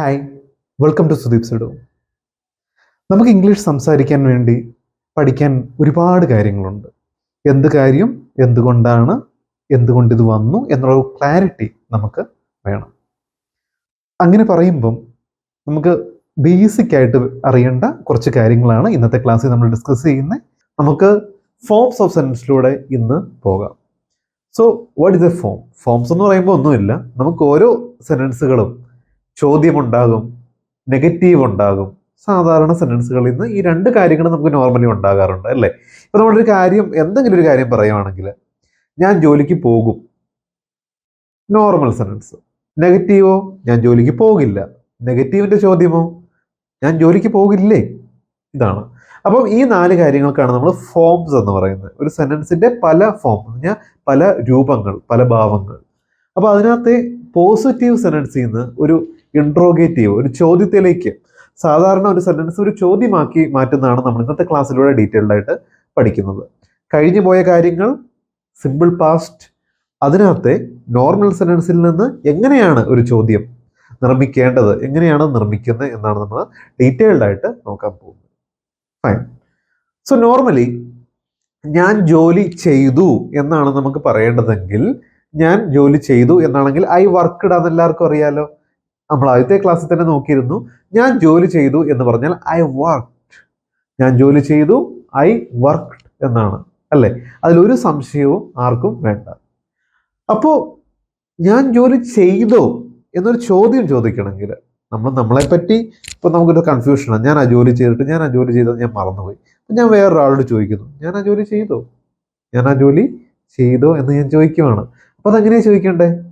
Hi welcome to Sudeep Sudu നമുക്ക് English സംസാരിക്കാൻ വേണ്ടി പഠിക്കാൻ ഒരുപാട് കാര്യങ്ങളുണ്ട്. എന്ത് കാര്യം എന്തുകൊണ്ടാണ് എന്തുകൊണ്ട് ഇത് വന്നു എന്നുള്ള ക്ലാരിറ്റി നമുക്ക് വേണം. അങ്ങനെ പറയുമ്പം നമുക്ക് ബേസിക് ആയിട്ട് അറിയേണ്ട കുറച്ച് കാര്യങ്ങളാണ് ഇന്നത്തെ ക്ലാസ്സിൽ നമ്മൾ ഡിസ്കസ് ചെയ്യുന്നത് നമുക്ക് ഫോംസ് ഓഫ് സെന്റൻസിലൂടെ ഇന്ന് പോകാം. So what is a form forms എന്ന് പറയുമ്പോൾ ഒന്നുമില്ല. നമുക്ക് ഓരോ സെന്റൻസുകളും ചോദ്യമുണ്ടാകും നെഗറ്റീവ് ഉണ്ടാകും. സാധാരണ സെന്റൻസുകളിൽ നിന്ന് ഈ രണ്ട് കാര്യങ്ങൾ നമുക്ക് നോർമലി ഉണ്ടാകാറുണ്ട് അല്ലേ? ഇപ്പം നമ്മളൊരു കാര്യം എന്തെങ്കിലും ഒരു കാര്യം പറയുവാണെങ്കിൽ ഞാൻ ജോലിക്ക് പോകും. നോർമൽ സെന്റൻസ് നെഗറ്റീവോ ഞാൻ ജോലിക്ക് പോകില്ല. നെഗറ്റീവിന്റെ ചോദ്യമോ? ഞാൻ ജോലിക്ക് പോകില്ലേ? ഇതാണ്. അപ്പം ഈ നാല് കാര്യങ്ങൾക്കാണ് നമ്മൾ ഫോംസ് എന്ന് പറയുന്നത്. ഒരു സെന്റൻസിന്റെ പല ഫോം എന്ന് പല രൂപങ്ങൾ പല ഭാവങ്ങൾ. അപ്പോൾ അതിനകത്തെ പോസിറ്റീവ് സെന്റൻസിൽ നിന്ന് ഒരു ഇൻട്രോഗേറ്റീവ് ഒരു ചോദ്യത്തിലേക്ക്. സാധാരണ ഒരു സെന്റൻസ് ഒരു ചോദ്യമാക്കി മാറ്റുന്നതാണ് നമ്മൾ ഇന്നത്തെ ക്ലാസ്സിലൂടെ ഡീറ്റെയിൽഡ് ആയിട്ട് പഠിക്കുന്നത്. കഴിഞ്ഞു പോയ കാര്യങ്ങൾ സിമ്പിൾ പാസ്റ്റ് അതിനകത്തെ നോർമൽ സെന്റൻസിൽ നിന്ന് എങ്ങനെയാണ് ഒരു ചോദ്യം നിർമ്മിക്കേണ്ടത് എങ്ങനെയാണ് നിർമ്മിക്കുന്നത് എന്നാണ് നമ്മൾ ഡീറ്റെയിൽഡ് ആയിട്ട് നോക്കാൻ പോകുന്നത്. ഫൈൻ സോ നോർമലി ഞാൻ ജോലി ചെയ്തു എന്നാണ് നമുക്ക് പറയേണ്ടതെങ്കിൽ ഞാൻ ജോലി ചെയ്തു എന്നാണെങ്കിൽ ഐ വർക്ക്ഡ് എല്ലാവർക്കും അറിയാലോ. നമ്മൾ ആദ്യത്തെ ക്ലാസ്സിൽ തന്നെ നോക്കിയിരുന്നു. ഞാൻ ജോലി ചെയ്തു എന്ന് പറഞ്ഞാൽ ഐ വർക്ക്ഡ് ഞാൻ ജോലി ചെയ്തു ഐ വർക്ക്ഡ് എന്നാണ്. അല്ലേ? അതിലൊരു സംശയവും ആർക്കും വേണ്ട. അപ്പോൾ ഞാൻ ജോലി ചെയ്തോ എന്നൊരു ചോദ്യം ചോദിക്കണമെങ്കിൽ നമ്മൾ നമ്മളെ പറ്റി ഇപ്പം നമുക്കൊരു കൺഫ്യൂഷനാണ് ഞാൻ ആ ജോലി ചെയ്തിട്ട് ഞാൻ ആ ജോലി ചെയ്തത് ഞാൻ മറന്നുപോയി. അപ്പം ഞാൻ വേറൊരാളോട് ചോദിക്കുന്നു ഞാൻ ആ ജോലി ചെയ്തോ? ഞാൻ ആ ജോലി ചെയ്തോ എന്ന് ഞാൻ ചോദിക്കുവാണ്. അപ്പോൾ അതെങ്ങനെയാണ് ചോദിക്കണ്ടേ?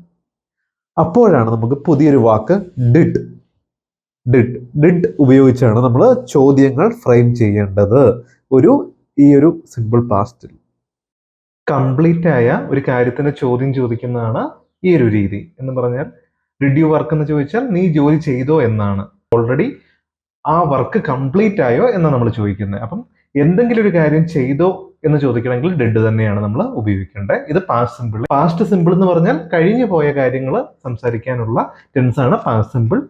അപ്പോഴാണ് നമുക്ക് പുതിയൊരു വാക്ക് ഡിഡ് ഡിഡ് ഡിഡ് ഉപയോഗിച്ചാണ് നമ്മൾ ചോദ്യങ്ങൾ ഫ്രെയിം ചെയ്യേണ്ടത്. ഒരു ഈ ഒരു സിമ്പിൾ പാസ്റ്റിൽ കംപ്ലീറ്റ് ആയ ഒരു കാര്യത്തിന് ചോദ്യം ചോദിക്കുന്നതാണ് ഈ ഒരു രീതി എന്ന് പറഞ്ഞാൽ ഡിഡ് യു വർക്ക് എന്ന് ചോദിച്ചാൽ നീ ജോലി ചെയ്തോ എന്നാണ്. ഓൾറെഡി ആ വർക്ക് കംപ്ലീറ്റ് ആയോ എന്ന് നമ്മൾ ചോദിക്കുന്നത്. അപ്പം എന്തെങ്കിലും ഒരു കാര്യം ചെയ്തോ എന്ന് ചോദിക്കണമെങ്കിൽ ഡെഡ് തന്നെയാണ് നമ്മൾ ഉപയോഗിക്കേണ്ടത് ഇത് പാസ്റ്റ് സിമ്പിൾ പാസ്റ്റ് സിമ്പിൾ എന്ന് പറഞ്ഞാൽ കഴിഞ്ഞു പോയ കാര്യങ്ങൾ സംസാരിക്കാനുള്ള ടെൻസ് ആണ് പാസ്റ്റ് സിമ്പിൾ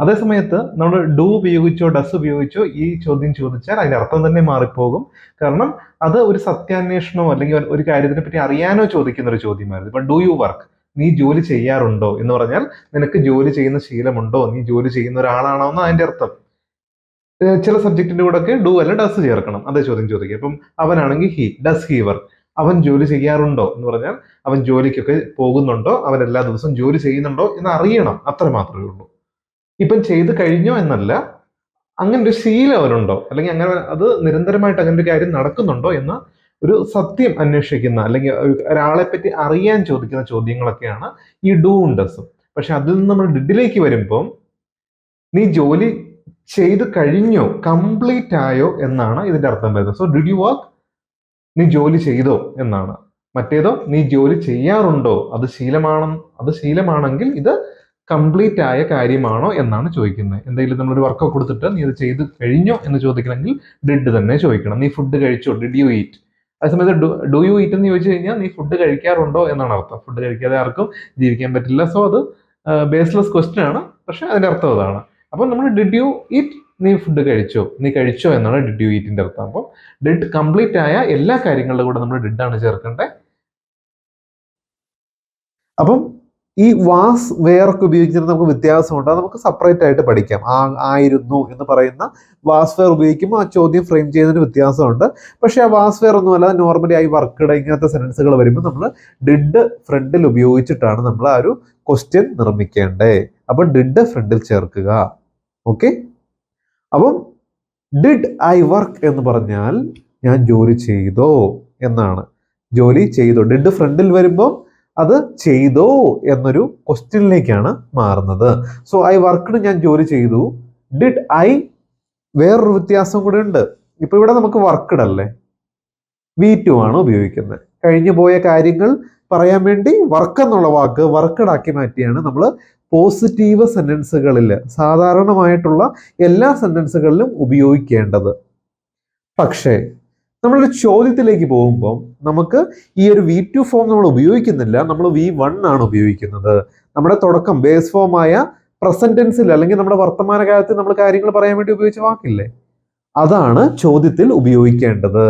അതേസമയത്ത് നമ്മൾ ഡു ഉപയോഗിച്ചോ ഡസ് ഉപയോഗിച്ചോ ഈ ചോദ്യം ചോദിച്ചാൽ അതിന്റെ അർത്ഥം തന്നെ മാറിപ്പോകും. കാരണം അത് ഒരു സത്യാന്വേഷണമോ അല്ലെങ്കിൽ ഒരു കാര്യത്തിനെ പറ്റി അറിയാനോ ചോദിക്കുന്ന ഒരു ചോദ്യമായിരുന്നു. ഇപ്പൊ ഡു യു വർക്ക് നീ ജോലി ചെയ്യാറുണ്ടോ എന്ന് പറഞ്ഞാൽ നിനക്ക് ജോലി ചെയ്യുന്ന ശീലമുണ്ടോ? നീ ജോലി ചെയ്യുന്ന ഒരാളാണോ എന്ന് അതിന്റെ അർത്ഥം. ചില സബ്ജക്റ്റിന്റെ കൂടെ ഒക്കെ ഡു അല്ല ഡസ് ചേർക്കണം. അതേ ചോദ്യം ചോദിക്കുക. ഇപ്പം അവനാണെങ്കിൽ ഹി ഡസ് ഹി വർക്ക് അവൻ ജോലി ചെയ്യാറുണ്ടോ എന്ന് പറഞ്ഞാൽ അവൻ ജോലിക്കൊക്കെ പോകുന്നുണ്ടോ? അവൻ എല്ലാ ദിവസവും ജോലി ചെയ്യുന്നുണ്ടോ എന്ന് അറിയണം. അത്ര മാത്രമേ ഉള്ളൂ. ഇപ്പം ചെയ്ത് കഴിഞ്ഞോ എന്നല്ല അങ്ങനെ ഒരു ശീലം അവനുണ്ടോ? അല്ലെങ്കിൽ അങ്ങനെ അത് നിരന്തരമായിട്ട് അങ്ങനെ ഒരു കാര്യം നടക്കുന്നുണ്ടോ എന്ന് ഒരു സത്യം അന്വേഷിക്കുന്ന അല്ലെങ്കിൽ ഒരാളെ പറ്റി അറിയാൻ ചോദിക്കുന്ന ചോദ്യങ്ങളൊക്കെയാണ് ഈ ഡൂ ഉണ്ടസും പക്ഷെ അതിൽ നിന്ന് നമ്മൾ ഡിഡിലേക്ക് വരുമ്പം നീ ജോലി ചെയ്ത് കഴിഞ്ഞോ കംപ്ലീറ്റ് ആയോ എന്നാണ് ഇതിന്റെ അർത്ഥം വരുന്നത്. സോ ഡിഡ് യു വർക്ക് നീ ജോലി ചെയ്തോ എന്നാണ്. മറ്റേതോ നീ ജോലി ചെയ്യാറുണ്ടോ? അത് ശീലമാണ് അത് ശീലമാണെങ്കിൽ ഇത് കംപ്ലീറ്റ് ആയ കാര്യമാണോ എന്നാണ് ചോദിക്കുന്നത്. എന്തെങ്കിലും നമ്മളൊരു വർക്ക് കൊടുത്തിട്ട് നീ അത് ചെയ്ത് കഴിഞ്ഞോ എന്ന് ചോദിക്കണമെങ്കിൽ ഡിഡ് തന്നെ ചോദിക്കണം. നീ ഫുഡ് കഴിച്ചോ? ഡിഡ് യു ഈറ്റ് അതേസമയത്ത് ഡു യു ഈറ്റ് എന്ന് ചോദിച്ചു കഴിഞ്ഞാൽ നീ ഫുഡ് കഴിക്കാറുണ്ടോ എന്നാണ് അർത്ഥം. ഫുഡ് കഴിക്കാതെ ആർക്കും ജീവിക്കാൻ പറ്റില്ല. സോ അത് ബേസ്ലെസ് ക്വസ്റ്റ്യൻ ആണ്. പക്ഷെ അതിന്റെ അർത്ഥം അതാണ്. അപ്പം നമ്മൾ ഡിഡ് യു ഇറ്റ് നീ ഫുഡ് കഴിച്ചോ? നീ കഴിച്ചോ എന്നാണ് ഡിഡ് യു ഇറ്റിന്റെ അർത്ഥം. അപ്പം ഡിഡ് കംപ്ലീറ്റ് ആയ എല്ലാ കാര്യങ്ങളുടെ കൂടെ നമ്മൾ ഡിഡ് ആണ് ചേർക്കേണ്ടത്. അപ്പം ഈ വാസ് വേറൊക്കെ ഉപയോഗിക്കുന്നത് നമുക്ക് വ്യത്യാസമുണ്ട്. അത് നമുക്ക് സെപ്പറേറ്റ് ആയിട്ട് പഠിക്കാം. ആ ആയിരുന്നു എന്ന് പറയുന്ന വാസ് വെയർ ഉപയോഗിക്കുമ്പോൾ ആ ചോദ്യം ഫ്രെയിം ചെയ്യുന്നതിന് വ്യത്യാസമുണ്ട്. പക്ഷേ ആ വാസ് വെയർ ഒന്നുമല്ല നോർമലി ആയി വർക്കഡ് ഇങ്ങനത്തെ സെന്റൻസുകൾ വരുമ്പോൾ നമ്മൾ ഡിഡ് ഫ്രണ്ടിൽ ഉപയോഗിച്ചിട്ടാണ് നമ്മൾ ആ ഒരു ക്വസ്റ്റ്യൻ നിർമ്മിക്കേണ്ടത്. അപ്പം ഡിഡ് ഫ്രണ്ടിൽ ചേർക്കുക. ഓക്കെ അപ്പം ഡിഡ് ഐ വർക്ക് എന്ന് പറഞ്ഞാൽ ഞാൻ ജോലി ചെയ്തോ എന്നാണ്. ജോലി ചെയ്തോ. ഡിഡ് ഫ്രണ്ടിൽ വരുമ്പോൾ അത് ചെയ്തോ എന്നൊരു ക്വസ്റ്റ്യനിലേക്കാണ് മാറുന്നത്. സോ ഐ വർക്ക്ഡ് ഞാൻ ജോലി ചെയ്തു. ഡിഡ് ഐ വേറൊരു വ്യത്യാസം കൂടെ ഉണ്ട്. ഇപ്പൊ ഇവിടെ നമുക്ക് വർക്ക്ഡ് അല്ലേ? വി ടു ആണ് ഉപയോഗിക്കുന്നത്. കഴിഞ്ഞു പോയ കാര്യങ്ങൾ പറയാൻ വേണ്ടി വർക്ക് എന്നുള്ള വാക്ക് വർക്കഡ് ആക്കി മാറ്റിയാണ് നമ്മൾ പോസിറ്റീവ് സെന്റൻസുകളിൽ സാധാരണമായിട്ടുള്ള എല്ലാ സെന്റൻസുകളിലും ഉപയോഗിക്കേണ്ടത്. പക്ഷേ നമ്മളൊരു ചോദ്യത്തിലേക്ക് പോകുമ്പോൾ നമുക്ക് ഈ ഒരു വി ടു ഫോം നമ്മൾ ഉപയോഗിക്കുന്നില്ല നമ്മൾ വി വൺ ആണ് ഉപയോഗിക്കുന്നത്. നമ്മുടെ തുടക്കം ബേസ് ഫോമായ പ്രസന്റ് ടെൻസിൽ അല്ലെങ്കിൽ നമ്മുടെ വർത്തമാനകാലത്ത് നമ്മൾ കാര്യങ്ങൾ പറയാൻ വേണ്ടി ഉപയോഗിച്ച വാക്കില്ലേ? അതാണ് ചോദ്യത്തിൽ ഉപയോഗിക്കേണ്ടത്.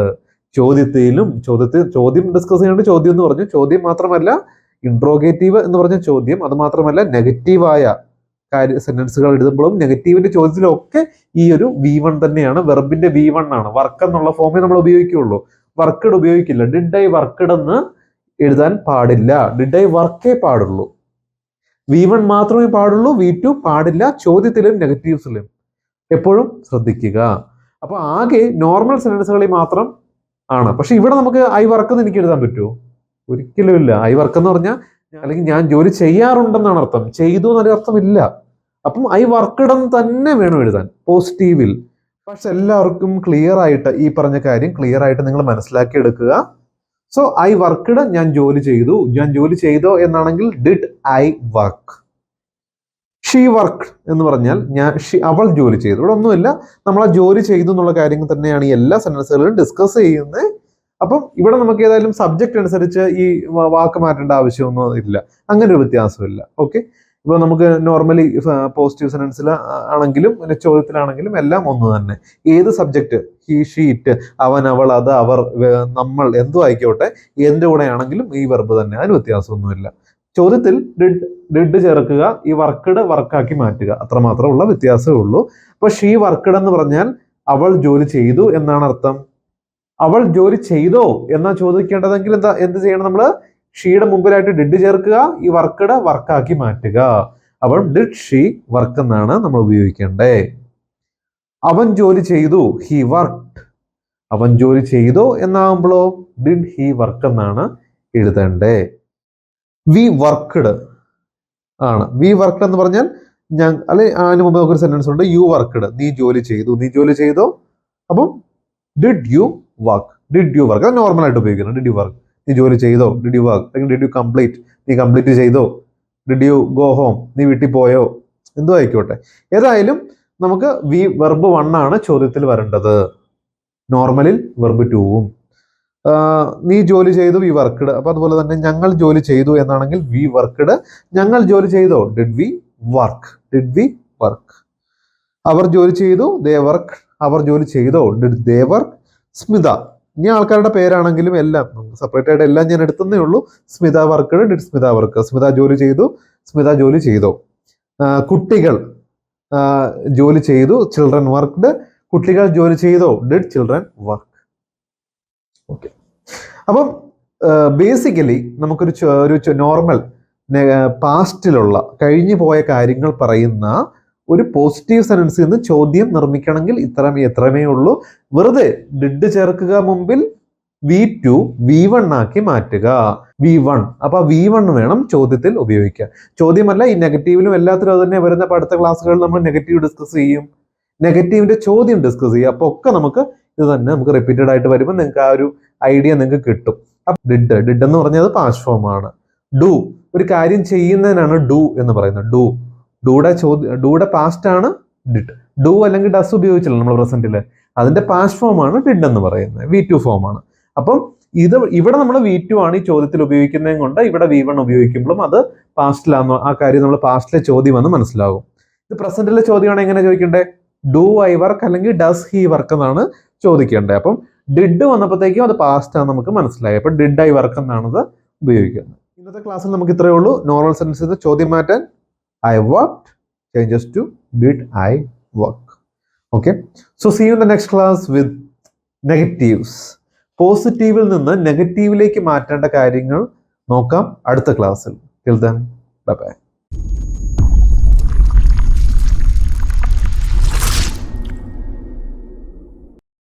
ചോദ്യത്തിലും ചോദ്യത്തിൽ ചോദ്യം ഡിസ്കസ് ചെയ്യേണ്ട ചോദ്യം എന്ന് പറഞ്ഞു. ചോദ്യം മാത്രമല്ല ഇൻട്രോഗേറ്റീവ് എന്ന് പറഞ്ഞ ചോദ്യം. അത് മാത്രമല്ല നെഗറ്റീവായ കാര്യ സെന്റൻസുകൾ എഴുതുമ്പോഴും നെഗറ്റീവിന്റെ ചോദ്യത്തിലൊക്കെ ഈ ഒരു വി വൺ തന്നെയാണ്. വെർബിന്റെ വി വൺ ആണ്. വർക്ക് എന്നുള്ള ഫോമേ നമ്മൾ ഉപയോഗിക്കുകയുള്ളൂ വർക്കഡ് ഉപയോഗിക്കില്ല. ഡിഡ് ഐ വർക്കഡ് എന്ന് എഴുതാൻ പാടില്ല. ഡിഡ് ഐ വർക്കേ പാടുള്ളൂ. വി വൺ മാത്രമേ പാടുള്ളൂ വി ടു പാടില്ല. ചോദ്യത്തിലും നെഗറ്റീവ്സിലും എപ്പോഴും ശ്രദ്ധിക്കുക. അപ്പൊ ആകെ നോർമൽ സെന്റൻസുകളിൽ മാത്രം ആണ്. പക്ഷെ ഇവിടെ നമുക്ക് ഐ വർക്ക് എന്ന് എനിക്ക് എഴുതാൻ പറ്റുമോ? ഒരിക്കലും ഇല്ല. ഐ വർക്ക് എന്ന് പറഞ്ഞാൽ അല്ലെങ്കിൽ ഞാൻ ജോലി ചെയ്യാറുണ്ടെന്നാണ് അർത്ഥം. ചെയ്തു എന്നൊരു അർത്ഥമില്ല. അപ്പം ഐ വർക്കിടം തന്നെ വേണം എഴുതാൻ പോസിറ്റീവിൽ. പക്ഷെ എല്ലാവർക്കും ക്ലിയർ ആയിട്ട് ഈ പറഞ്ഞ കാര്യം ക്ലിയർ ആയിട്ട് നിങ്ങൾ മനസ്സിലാക്കി എടുക്കുക. സോ ഐ വർക്ക്ഡ് ഞാൻ ജോലി ചെയ്തു. ഞാൻ ജോലി ചെയ്തോ എന്നാണെങ്കിൽ did I work she work എന്ന് പറഞ്ഞാൽ ഞാൻ അവൾ ജോലി ചെയ്തു. ഇവിടെ ഒന്നുമില്ല. നമ്മൾ ആ ജോലി ചെയ്തു എന്നുള്ള കാര്യങ്ങൾ തന്നെയാണ് ഈ എല്ലാ സെന്റൻസുകളിലും ഡിസ്കസ് ചെയ്യുന്നത്. അപ്പം ഇവിടെ നമുക്ക് ഏതായാലും സബ്ജക്റ്റ് അനുസരിച്ച് ഈ വാക്ക് മാറ്റേണ്ട ആവശ്യമൊന്നും ഇല്ല. അങ്ങനെ ഒരു വ്യത്യാസമില്ല. ഓക്കെ ഇപ്പൊ നമുക്ക് നോർമലി പോസിറ്റീവ് സെന്റൻസിൽ ആണെങ്കിലും പിന്നെ ചോദ്യത്തിലാണെങ്കിലും എല്ലാം ഒന്ന് തന്നെ. ഏത് സബ്ജക്റ്റ് ഹി ഷീറ്റ് അവൻ അവൾ അത് അവർ നമ്മൾ എന്തു ആയിക്കോട്ടെ എന്റെ കൂടെ ആണെങ്കിലും ഈ വെർബ് തന്നെ. അതിന് വ്യത്യാസമൊന്നുമില്ല. ചോദ്യത്തിൽ ഡിഡ് ഡിഡ് ചേർക്കുക ഈ വർക്കഡ് വർക്കാക്കി മാറ്റുക. അത്രമാത്രമുള്ള വ്യത്യാസമേ ഉള്ളൂ. അപ്പോൾ ഷീ വർക്കഡ് എന്ന് പറഞ്ഞാൽ അവൾ ജോലി ചെയ്തു എന്നാണ് അർത്ഥം. അവൾ ജോലി ചെയ്തോ എന്നാ ചോദിക്കേണ്ടതെങ്കിൽ എന്താ എന്ത് ചെയ്യണം നമ്മൾ ഷീയുടെ മുമ്പിലായിട്ട് ഡിഡ് ചേർക്കുക ഈ വർക്കഡ് വർക്കാക്കി മാറ്റുക. അവൾ ഡിഡ് ഷീ വർക്ക് എന്നാണ് നമ്മൾ ഉപയോഗിക്കേണ്ടേ. അവൻ ജോലി ചെയ്തു ഹി വർക്ക് അവൻ ജോലി ചെയ്തോ എന്നാകുമ്പോഴോ ഡിഡ് ഹി വർക്ക് എന്നാണ് എഴുതേണ്ടേ. വി വർക്ക്ഡ് ആണ്. വി വർക്ക്ഡ് എന്ന് പറഞ്ഞാൽ ഞാൻ അല്ലെ അതിന് മുമ്പ് നമുക്കൊരു സെന്റൻസ് ഉണ്ട്. യു വർക്ക്ഡ് നീ ജോലി ചെയ്തു. നീ ജോലി ചെയ്തു. അപ്പം did you work did you work അത് നോർമൽ ആയിട്ട് ഉപയോഗിക്കുന്നത് ഡിഡ് യു വർക്ക് നീ ജോലി ചെയ്തോ? ഡിഡ് യു വർക്ക് അല്ലെങ്കിൽ ഡിഡ് യു കംപ്ലീറ്റ് നീ കംപ്ലീറ്റ് ചെയ്തോ? ഡിഡ് യു ഗോ ഹോം നീ വീട്ടിൽ പോയോ? എന്തോ ആയിക്കോട്ടെ. ഏതായാലും നമുക്ക് വി വെർബ് വൺ ആണ് ചോദ്യത്തിൽ വരേണ്ടത്. നോർമലിൽ വെർബ് ടൂവും നീ ജോലി ചെയ്തു വി വർക്ക്ഡ് അപ്പൊ അതുപോലെ തന്നെ ഞങ്ങൾ ജോലി ചെയ്തു എന്നാണെങ്കിൽ വി വർക്ക്ഡ് ഞങ്ങൾ ജോലി ചെയ്തോ? Did we work did we work അവർ ജോലി ചെയ്തു ദേ വർക്ക് അവർ ജോലി ചെയ്തോ? Did they work Smitha. ഇനി ആൾക്കാരുടെ പേരാണെങ്കിലും എല്ലാം സെപ്പറേറ്റ് ആയിട്ട് എല്ലാം ഞാൻ എടുത്തതേ ഉള്ളൂ. Smitha worked did Smitha work Smitha ജോലി ചെയ്തു സ്മിത ജോലി ചെയ്തോ? കുട്ടികൾ ജോലി ചെയ്തു ചിൽഡ്രൻ വർക്ക്ഡ് കുട്ടികൾ ജോലി ചെയ്തോ? ഡിഡ് ചിൽഡ്രൻ വർക്ക് അപ്പം ബേസിക്കലി നമുക്കൊരു ഒരു നോർമൽ പാസ്റ്റിലുള്ള കഴിഞ്ഞു പോയ കാര്യങ്ങൾ പറയുന്ന ഒരു പോസിറ്റീവ് സെൻസിൽ നിന്ന് ചോദ്യം നിർമ്മിക്കണമെങ്കിൽ ഇത്ര എത്രമേ ഉള്ളൂ. വെറുതെ ഡിഡ് ചേർക്കുക മുമ്പിൽ വി ടു വി വൺ ആക്കി മാറ്റുക. വി വൺ അപ്പൊ വി വൺ വേണം ചോദ്യത്തിൽ ഉപയോഗിക്കുക ചോദ്യമല്ല ഈ നെഗറ്റീവിലും എല്ലാത്തിലും അത് തന്നെ വരുന്ന അടുത്ത ക്ലാസ്സുകളിൽ നമ്മൾ നെഗറ്റീവ് ഡിസ്കസ് ചെയ്യും. നെഗറ്റീവിന്റെ ചോദ്യം ഡിസ്കസ് ചെയ്യും അപ്പോൾ ഒക്കെ നമുക്ക് ഇത് തന്നെ നമുക്ക് റിപ്പീറ്റഡ് ആയിട്ട് വരുമ്പോൾ നിങ്ങൾക്ക് ആ ഒരു ഐഡിയ നിങ്ങൾക്ക് കിട്ടും. ഡിഡ് ഡിഡ് എന്ന് പറഞ്ഞത് പാസ്റ്റ് ഫോം ആണ്. ഡു ഒരു കാര്യം ചെയ്യുന്നതിനാണ് ഡു എന്ന് പറയുന്നത്. ഡു ഡൂടെ ചോദ്യം ഡൂടെ പാസ്റ്റ് ആണ് ഡിഡ് ഡു അല്ലെങ്കിൽ ഡസ് ഉപയോഗിച്ചില്ല നമ്മൾ പ്രസന്റിൽ അതിന്റെ പാസ്റ്റ് ഫോം ആണ് ഡിഡ് എന്ന് പറയുന്നത്. വി ടു ഫോം ആണ്. അപ്പം ഇത് ഇവിടെ നമ്മൾ വി ടു ആണ് ഈ ചോദ്യത്തിൽ ഉപയോഗിക്കുന്നതും കൊണ്ട് ഇവിടെ വി വൺ ഉപയോഗിക്കുമ്പോഴും അത് പാസ്റ്റിലാന്ന് ആ കാര്യം നമ്മൾ പാസ്റ്റിലെ ചോദ്യമെന്ന് മനസ്സിലാകും. ഇത് പ്രസന്റിലെ ചോദ്യമാണ് എങ്ങനെ ചോദിക്കണ്ടേ? ഡു ഐ വർക്ക് അല്ലെങ്കിൽ ഡസ് ഹി വർക്ക് എന്നാണ് ചോദിക്കേണ്ടത്. അപ്പം ഡിഡ് വന്നപ്പോഴത്തേക്കും അത് പാസ്റ്റ് ആണ് നമുക്ക് മനസ്സിലായി. അപ്പോൾ ഡിഡ് ഐ വർക്ക് എന്നാണത് ഉപയോഗിക്കുന്നത്. ഇന്നത്തെ ക്ലാസ്സിൽ നമുക്ക് ഇത്രയേ ഉള്ളൂ. നോർമൽ സെൻസിൽ ചോദ്യം മാറ്റാൻ I work changes to did I work okay so see you the next class with negatives പോസിറ്റീവിൽ നിന്ന് നെഗറ്റീവിലേക്ക് മാറ്റേണ്ട കാര്യങ്ങൾ നോക്കാം അടുത്ത ക്ലാസ്സിൽ ബൈ ബൈ